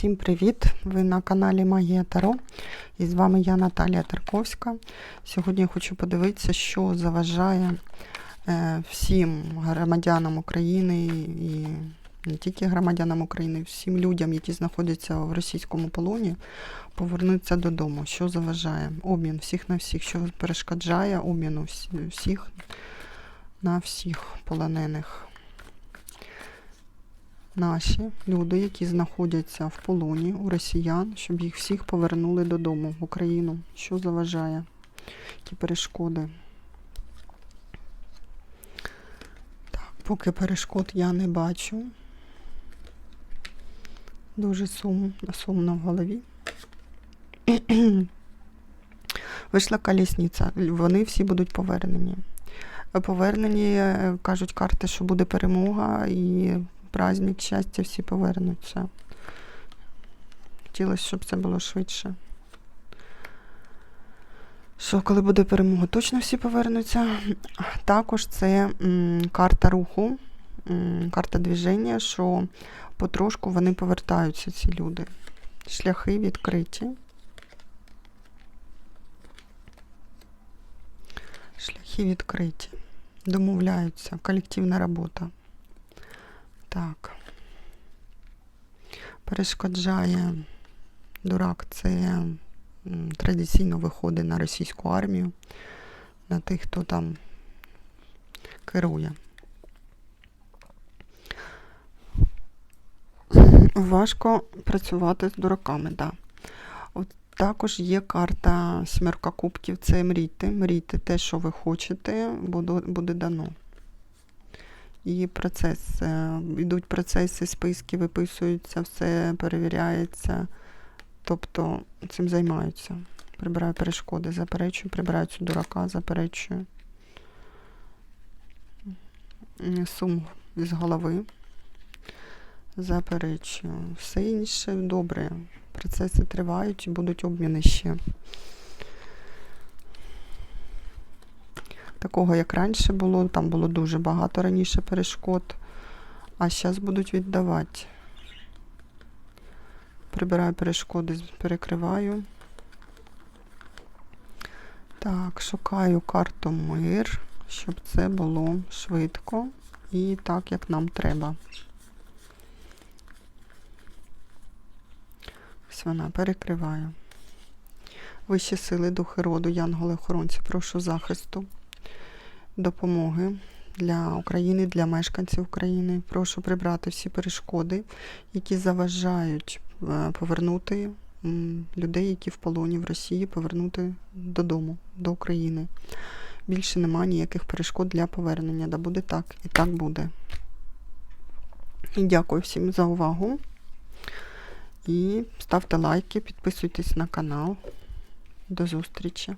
Всім привіт! Ви на каналі Магія Таро. І з вами я Наталія Тарковська. Сьогодні хочу подивитися, що заважає е, всім громадянам України і не тільки громадянам України, всім людям, які знаходяться в російському полоні, повернутися додому. Що заважає? Обмін всіх на всіх, що перешкоджає обміну всі- всіх на всіх полонених наші люди, які знаходяться в полоні у росіян, щоб їх всіх повернули додому в Україну. Що заважає? Які перешкоди? Так, поки перешкод я не бачу. Дуже сум, сумно в голові. Вийшла колісниця. Вони всі будуть повернені. Повернені, е, кажуть карти, що буде перемога і праздник щастя, всі повернуться. Хотілося, щоб це було швидше. Що, коли буде перемога, точно всі повернуться. Також це м, карта руху, м, карта движення, що потрошку вони повертаються, ці люди. Шляхи відкриті. Шляхи відкриті. Домовляються. Колективна робота. Так. Перешкоджає дурак, це традиційно виходить на російську армію, на тих, хто там керує. Важко працювати з дураками, да. От також є карта сімерка кубків, це мрійте. Мрійте те, що ви хочете, буде дано. І процес. Йдуть процеси, списки виписуються, все перевіряється. Тобто цим займаються. Прибираю перешкоди, заперечую, прибираю цю дурака, заперечую. Сум з голови. Заперечую. Все інше добре. Процеси тривають і будуть обміни ще. Такого, як раніше було, там було дуже багато раніше перешкод, а зараз будуть віддавати. Прибираю перешкоди, перекриваю. Так, шукаю карту мир, щоб це було швидко і так, як нам треба. Ось вона перекриваю. Вищі сили, духи роду, янголи-охоронці, прошу захисту, допомоги для України, для мешканців України. Прошу прибрати всі перешкоди, які заважають е, повернути людей, які в полоні в Росії, повернути додому, до України. Більше немає ніяких перешкод для повернення. Да буде так і так буде. І дякую всім за увагу. І ставте лайки, підписуйтесь на канал. До зустрічі!